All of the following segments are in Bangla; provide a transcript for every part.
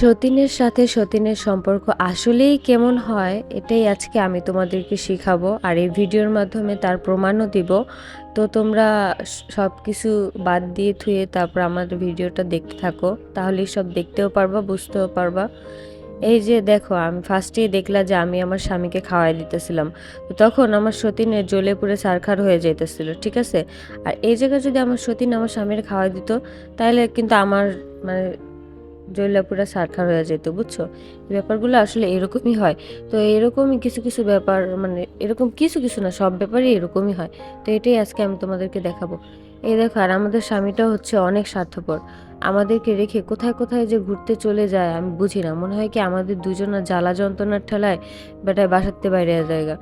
সতীনের সাথে সতীনের সম্পর্ক আসলেই কেমন হয়, এটাই আজকে আমি তোমাদেরকে শেখাবো। আর এই ভিডিওর মাধ্যমে তার প্রমাণও দিব। তো তোমরা সব কিছু বাদ দিয়ে থুয়ে তারপর আমাদের ভিডিওটা দেখতে থাকো। তাহলেই সব দেখতেও পারবা, বুঝতেও পারবা। এই যে দেখো, আমি ফার্স্টেই দেখলাম যে আমি আমার স্বামীকে খাওয়াই দিতেছিলাম। তো তখন আমার সতীনের জ্বলে পুড়ে সারখার হয়ে যাইতেছিল, ঠিক আছে? আর এই জায়গায় যদি আমার সতীন আমার স্বামীর খাওয়াই দিত তাহলে কিন্তু আমার মানে জৈলাপুরা সারখার হয়ে যেত বুঝছ? ব্যাপারগুলো আসলে এরকমই হয়। তো এরকমই কিছু কিছু ব্যাপার মানে এরকম কিছু কিছু না, সব ব্যাপারই এরকমই হয়। তো এটাই আজকে আমি তোমাদেরকে দেখাবো। এই দেখো, আর আমাদের স্বামীটা হচ্ছে অনেক স্বার্থপর। আমাদেরকে রেখে কোথায় কোথায় যে ঘুরতে চলে যায় আমি বুঝি না। মনে হয় কি আমাদের দুজনের জ্বালা যন্ত্রণার ঠেলায় বেটায় বাসাতে বাইরে জায়গা।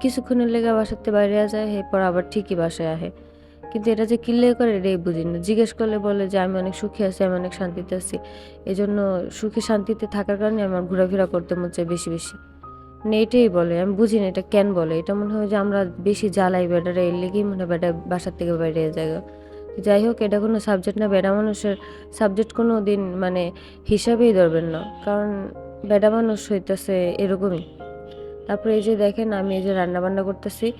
কিছুক্ষণের লেগে বাসাতে বাইরে যায়, এরপর আবার ঠিকই বাসায় আহে। কিন্তু এটা যে কিল্লে করে, এটাই বুঝি না। জিজ্ঞেস করলে বলে যে, আমি অনেক সুখী আছি, আমি অনেক শান্তিতে আছি। এই জন্য সুখে শান্তিতে থাকার কারণে আমার ঘোরাফেরা করতে মন চায় বেশি বেশি। মানে এটাই বলে, আমি বুঝি না এটা কেন বলে। এটা মনে হয় যে আমরা বেশি জ্বালাই বেটারা এর লেগেই মনে হয় বেটা বাসার থেকে বাইরে জায়গা যাই হোক, এটা কোনো সাবজেক্ট না। বেড়া মানুষের সাবজেক্ট কোনো দিন মানে হিসাবেই ধরবেন না। কারণ বেড়া মানুষ হইতেছে এরকমই। তারপরে এই যে দেখেন, আমি এই যে রান্না বান্না করতেছি।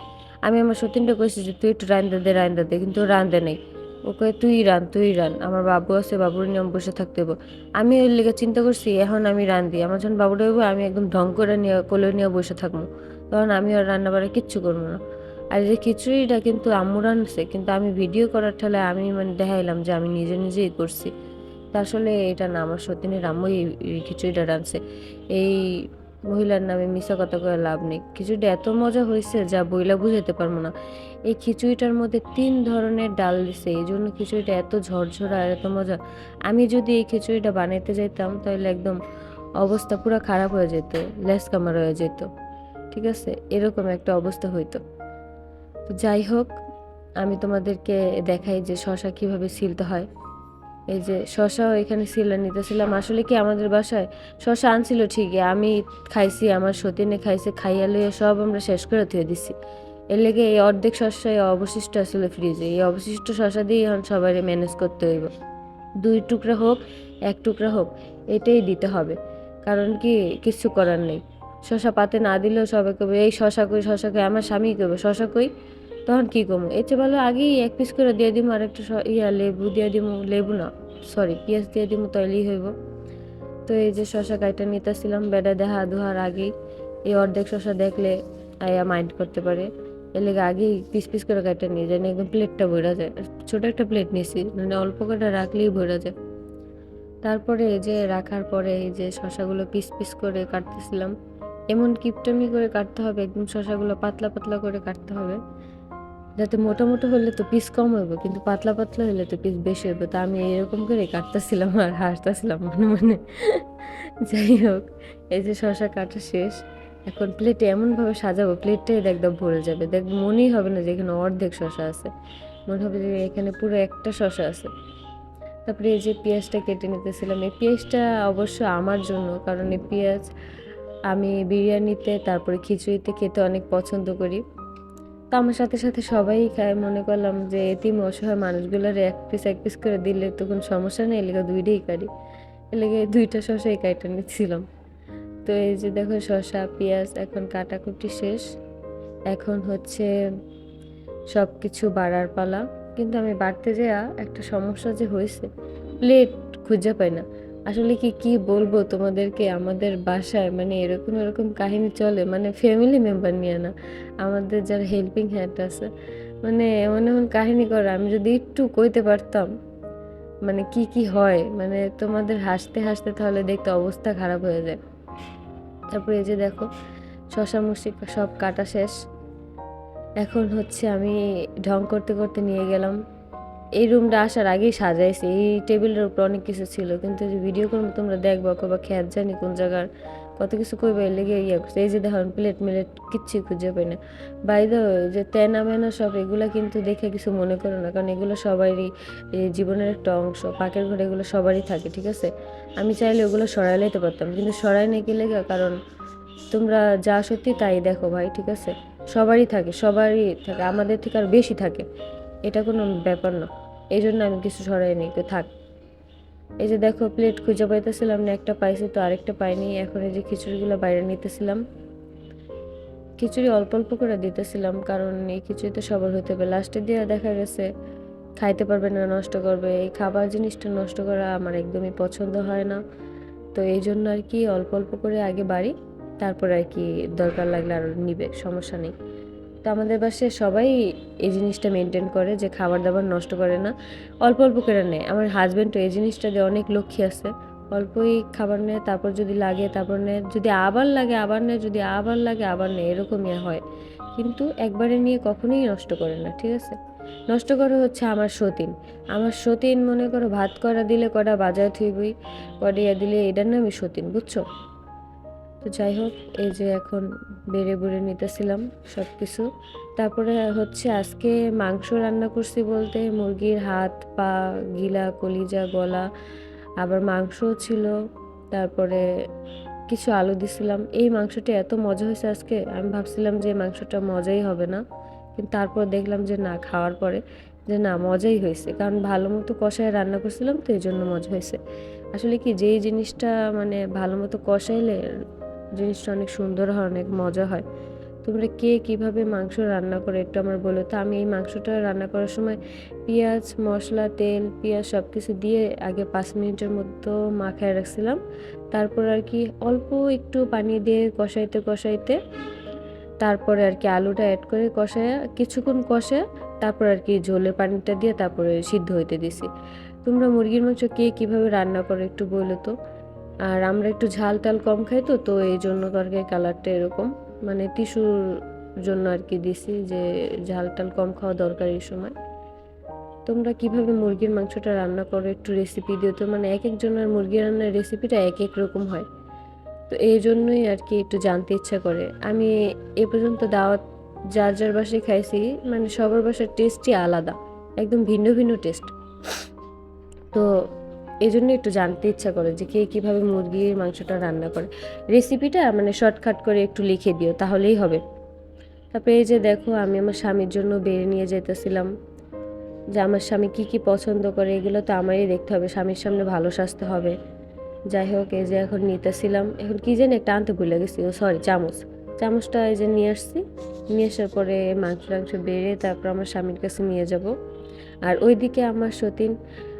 আমি আমার সতীনটা কইছি যে, তুই একটু রান্দা দে রান্দা দে কিন্তু রান্দে নেই। ও কয়ে, তুই রান তুই রান। আমার বাবু আছে, বাবুর নিয়ম বসে থাকতে হব আমি ওই লেগে চিন্তা করছি, এখন আমি রান্ধি আমার যখন বাবুটা হইব, আমি একদম ঢং করে নিয়ে, কোলে নিয়ে বসে থাকব। তখন আমি আর রান্না কিচ্ছু করব না। আর যে খিচুড়িটা কিন্তু আম্মু রানছে কিন্তু আমি ভিডিও করার ঠেলে আমি মানে দেখাইলাম যে, আমি নিজে নিজেই করছি। তা আসলে এটা না, আমার সতীনের আম্মুই এই- এই খিচুড়িটা রানছে এই মহিলার নামে মিশা কথা করে লাভ নেই। খিচুড়িটা এত মজা হয়েছে যা বইলা বুঝাতে পারব না। এই খিচুড়িটার মধ্যে তিন ধরনের ডাল দিছে, এই জন্য খিচুড়িটা এত ঝরঝরা আর এত মজা। আমি যদি এই খিচুড়িটা বানাইতে যাইতাম, তাহলে একদম অবস্থা পুরো খারাপ হয়ে যেত লেস কামার হয়ে যেত। ঠিক আছে? এরকম একটা অবস্থা হইতো। যাই হোক, আমি তোমাদেরকে দেখাই যে শশা কীভাবে ছিলতে হয়। এই যে শশাও এখানে সিলা নিতেছিলাম। আসলে কি আমাদের বাসায় শশা আনছিল ঠিকই, আমি খাইছি, আমার সতীনে খাইছে, খাইয়া লইয়া সব আমরা শেষ করে থুয়ে দিছি। এর লেগে এই অর্ধেক শস্য অবশিষ্ট আসলে ফ্রিজে এই অবশিষ্ট শশা দিয়ে এখন সবাই ম্যানেজ করতে হইব। দুই টুকরা হোক, এক টুকরা হোক, এটাই দিতে হবে। কারণ কি, কিছু করার নেই। শশা পাতে না দিলেও সবাই কবে এই শশা কই শশা কই, আমার স্বামী কবে শশা কই? তখন কি করব? এর চেয়ে ভালো আগেই এক পিস করে দিয়ে দিব আর একটা ইয়া লেবু দিয়ে দিব লেবু না সরি পেঁয়াজ দিয়ে দিব তাইলেই হইব। তো এই যে শশা কাইটা নিতেছিলাম, বেডা দেহা ধোয়ার আগেই। এই অর্ধেক শশা দেখলে আয়া মাইন্ড করতে পারে। এর লেগে আগেই পিস পিস করে কাইটা নিয়ে যায়, একদম প্লেটটা ভরা যায়। ছোট একটা প্লেট নিয়েছি মানে অল্প করে রাখলেই ভরা যায়। তারপরে এই যে রাখার পরে এই যে শশাগুলো পিস পিস করে কাটতেছিলাম। এমন কিপটমি করে কাটতে হবে, একদম শশাগুলো পাতলা পাতলা করে কাটতে হবে। যাতে মোটা মোটা হলে তো পিস কম হইবে, কিন্তু পাতলা পাতলা হলে তো পিস বেশি হইবে। তা আমি এরকম করে কাটতেছিলাম আর হাসতেছিলাম মনে মনে। যাই হোক, এই যে শশা কাটা শেষ, এখন প্লেটে এমনভাবে সাজাবো প্লেটটাই একদম ভরে যাবে। দেখ মনেই হবে না যে এখানে অর্ধেক শশা আছে। মনে হবে যে এখানে পুরো একটা শশা আছে। তারপরে এই যে পেঁয়াজটা কেটে নিতেছিলাম। এই পেঁয়াজটা অবশ্য আমার জন্য, কারণ এই পেঁয়াজ আমি বিরিয়ানিতে, তারপরে খিচুড়িতে খেতে অনেক পছন্দ করি। তো আমার সাথে সাথে সবাই খায়। মনে করলাম যে এতিম অসহায় মানুষগুলোর এক পিস এক পিস করে দিলে তো কোনো সমস্যা নেই, এলাকা দুইটাই কারি। এলাকা দুইটা শশাই কাইটা নিচ্ছিলাম। তো এই যে দেখো শশা পেঁয়াজ, এখন কাটাকুটি শেষ। এখন হচ্ছে সব কিছু বাড়ার পালা। কিন্তু আমি বাড়তে যাওয়া একটা সমস্যা যে হয়েছে প্লেট খুঁজে পাই না। আসলে কি কি বলব তোমাদেরকে? আমাদের বাসায় মানে এরকম এরকম কাহিনী চলে মানে ফ্যামিলি মেম্বার নিয়ে না, আমাদের যারা হেল্পিং হ্যান্ড আছে মানে এমন এমন কাহিনী করে, আমি যদি একটু কইতে পারতাম মানে কি কি হয় মানে তোমাদের হাসতে হাসতে তাহলে দেখতে অবস্থা খারাপ হয়ে যায়। তারপরে এই যে দেখো, শশা, মুসি সব কাটা শেষ। এখন হচ্ছে আমি ঢং করতে করতে নিয়ে গেলাম। এই রুমটা আসার আগেই সাজাইছি। এই টেবিলের উপর অনেক কিছু ছিল। কিন্তু ভিডিও করব, তোমরা দেখব বা খেয়াল জানি কোন জায়গার কত কিছু এর লেগে ইয়ে করছে। এই যে দেখুন প্লেট মিলেট কিচ্ছু খুঁজে পাই না। বাইরে যে তেনা মেনা সব, এগুলা কিন্তু দেখে কিছু মনে করো না। কারণ এগুলো সবারই জীবনের একটা অংশ। পাকের ঘরে এগুলো সবারই থাকে, ঠিক আছে? আমি চাইলে ওগুলো সরাই লাইতে পারতাম। কিন্তু সরাই নেই কি লেগে, কারণ তোমরা যা সত্যি তাই দেখো ভাই, ঠিক আছে? সবারই থাকে সবারই থাকে। আমাদের থেকে আর বেশি থাকে। এটা কোনো ব্যাপার না। এই জন্য আমি কিছু সরাই তো থাক। এই যে দেখো প্লেট খুঁজে পাইতেছিলাম না, একটা পাইছি তো আরেকটা পাইনি। এখন এই যে খিচুড়িগুলো বাইরে নিতেছিলাম। খিচুড়ি অল্প অল্প করে দিতেছিলাম, কারণ এই খিচুড়ি তো সবার হতে হবে। লাস্টে দিয়ে দেখা গেছে, খাইতে পারবে না, নষ্ট করবে। এই খাবার জিনিসটা নষ্ট করা আমার একদমই পছন্দ হয় না। তো এই জন্য আর কি অল্প অল্প করে আগে বাড়ি, তারপর আর কি দরকার লাগলে আরও নিবে, সমস্যা নেই। তো আমাদের বাসায় সবাই এই জিনিসটা মেনটেন করে যে খাবার দাবার নষ্ট করে না। অল্প অল্প করে নেয়। আমার হাজব্যান্ডও এই জিনিসটা দিয়ে অনেক লক্ষ্মী আছে। অল্পই খাবার নেয়, তারপর যদি লাগে তারপর নেয়। যদি আবার লাগে, আবার নেয়। যদি আবার লাগে, আবার নেয়। এরকমই হয়। কিন্তু একবারে নিয়ে কখনোই নষ্ট করে না, ঠিক আছে? নষ্ট করে হচ্ছে আমার সতীন। আমার সতীন মনে করো ভাত করা দিলে কটা বাজার থুইবই কড়িয়া দিলে এটার নামই সতীন, বুঝছ? তো যাই হোক, এই যে এখন বেড়ে বুড়ে নিতেছিলাম সব কিছু তারপরে হচ্ছে আজকে মাংস রান্না করছি বলতে মুরগির হাত, পা, গিলা, কলিজা, গলা, আবার মাংসও ছিল। তারপরে কিছু আলু দিছিলাম। এই মাংসটা এত মজা হয়েছে আজকে। আমি ভাবছিলাম যে মাংসটা মজাই হবে না। কিন্তু তারপর দেখলাম যে না, খাওয়ার পরে যে না, মজাই হয়েছে। কারণ ভালো মতো কষায় রান্না করছিলাম তো এই জন্য মজা হয়েছে। আসলে কি, যেই জিনিসটা মানে ভালো মতো কষাইলে জিনিসটা অনেক সুন্দর হয়, অনেক মজা হয়। তোমরা কে কীভাবে মাংস রান্না করে একটু আমার বলো তো? আমি এই মাংসটা রান্না করার সময় পেঁয়াজ, মশলা, তেল, পেঁয়াজ সব কিছু দিয়ে আগে পাঁচ মিনিটের মতো মাখায় রাখছিলাম। তারপর আর কি অল্প একটু পানি দিয়ে কষাইতে কষাইতে তারপরে আর কি আলুটা অ্যাড করে কষায় কিছুক্ষণ কষে তারপর আর কি ঝোলের পানিটা দিয়ে তারপরে সিদ্ধ হইতে দিছি। তোমরা মুরগির মাংস কে কীভাবে রান্না করো একটু বলো তো? আর আমরা একটু ঝাল টাল কম খাই তো তো এই জন্য তরকারি কালারটা এরকম। মানে টিস্যুর জন্য আর কি দিছি যে ঝাল টাল কম খাওয়া দরকার এই সময়। তোমরা কীভাবে মুরগির মাংসটা রান্না করো একটু রেসিপি দিও তো। মানে এক একজনের মুরগি রান্নার রেসিপিটা এক এক রকম হয়। তো এই জন্যই আর কি একটু জানতে ইচ্ছা করে। আমি এ পর্যন্ত দাওয়াত যার যার বাসায় খাইছি মানে সবার বাসার টেস্টই আলাদা। একদম ভিন্ন ভিন্ন টেস্ট তো এই জন্য একটু জানতে ইচ্ছা করে যে কে কীভাবে মুরগির মাংসটা রান্না করে। রেসিপিটা মানে শর্টকাট করে একটু লিখে দিও, তাহলেই হবে। তারপরে এই যে দেখো, আমি আমার স্বামীর জন্য বেড়ে নিয়ে যেতেছিলাম। যে আমার স্বামী কি কি পছন্দ করে, এগুলো তো আমারই দেখতে হবে, স্বামীর সামনে ভালো সাজতে হবে। যাই হোক, এই যে এখন নিতেছিলাম। এখন কি জানি একটা আনতে ভুলে গেছি, ও সরি চামচ। চামচটা এই যে নিয়ে আসছি। নিয়ে আসার পরে মাংস টাংস বেড়ে তারপর আমার স্বামীর কাছে নিয়ে যাব। আর ওইদিকে আমার সতীন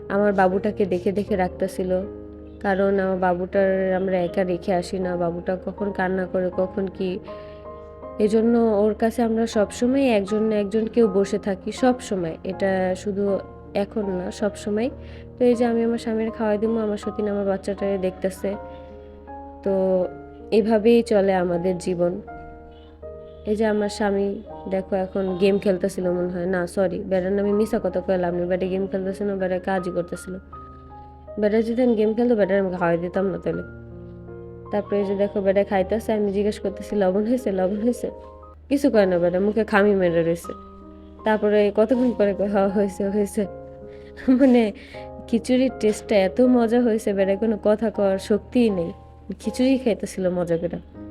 আমার বাবুটাকে দেখে দেখে রাখতেছিল। কারণ আমার বাবুটার আমরা একা রেখে আসি না, বাবুটা কখন কান্না করে, কখন কি। এজন্য ওর কাছে আমরা সবসময় একজন না একজন কেউ বসে থাকি সব সময় এটা শুধু এখন না সব সময় তো এই যে আমি আমার স্বামীর খাওয়াই দিব আমার সতীন আমার বাচ্চাটারে দেখতেছে। তো এভাবেই চলে আমাদের জীবন। এই যে আমার স্বামী দেখো এখন গেম খেলতেছিল মনে হয়। না সরি বেড়ার নামে মিশা কথা কইলাম না বেড়ে গেম খেলতেছিল বেড়ে কাজই করতেছিল। বেড়ে যদি আমি গেম খেলতো বেটার আমি খাওয়াই দিতাম না তাহলে। তারপরে যে দেখো বেটা খাইতেছে আমি জিজ্ঞেস করতেছি লবণ হয়েছে লবণ হয়েছে? কিছু কয় না বেটা মুখে খামি মেরে রয়েছে তারপরে কতক্ষণ পরে "হ্যাঁ, হয়েছে হয়েছে। মানে খিচুড়ির টেস্টটা এত মজা হয়েছে বেটা কোনো কথা কওয়ার শক্তিই নেই। খিচুড়ি খাইতেছিল মজা করে।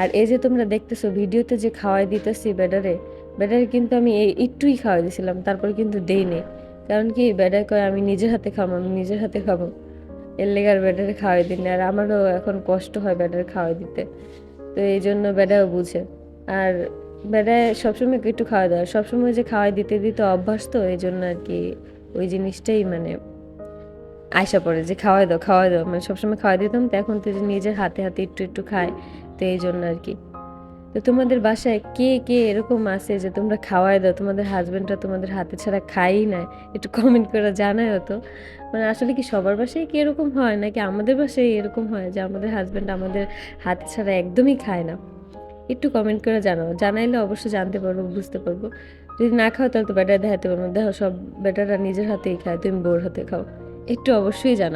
আর এই যে তোমরা দেখতেছো, ভিডিওতে যে খাওয়াই দিতেছি বেডারে বেডারে কিন্তু আমি এই একটুই খাওয়াই দিছিলাম, তারপরে কিন্তু দেই নেই কারণ কি বেডার কয়, আমি নিজের হাতে খাব, আমি নিজের হাতে খাব। এর লেগে আর বেডারে খাওয়াই দিই না আর আমারও এখন কষ্ট হয় বেডারে খাওয়াই দিতে। তো এই জন্য বেডাও বুঝে। আর বেডায় সবসময় একটু খাওয়া দাওয়া সবসময় যে খাওয়াই দিতে দিতে অভ্যাস তো এই জন্য আর কি ওই জিনিসটাই মানে আয়সা পড়ে যে খাওয়াই দাও খাওয়াই দাও। মানে সবসময় খাওয়াই দিতাম, তো এখন তো নিজের হাতে হাতে একটু একটু খায়, তো এই জন্য আর কি। তো তোমাদের বাসায় কে কে এরকম আছে যে তোমরা খাওয়াই দাও? তোমাদের হাজবেন্ডরা তোমাদের হাতে ছাড়া খাই না। একটু কমেন্ট করে জানায়ও তো। মানে আসলে কি সবার বাসায় কি এরকম হয়? নাকি আমাদের বাসায় এরকম হয় যে আমাদের হাজব্যান্ড আমাদের হাতে ছাড়া একদমই খায় না? একটু কমেন্ট করে জানাও। জানাইলে অবশ্যই জানতে পারব, বুঝতে পারব। যদি না খাও তাহলে তো বেটার দেখাতে পারব দেখো সব বেটাররা নিজের হাতেই খায়, তুমি বোর হাতে খাও। একটু অবশ্যই জানাও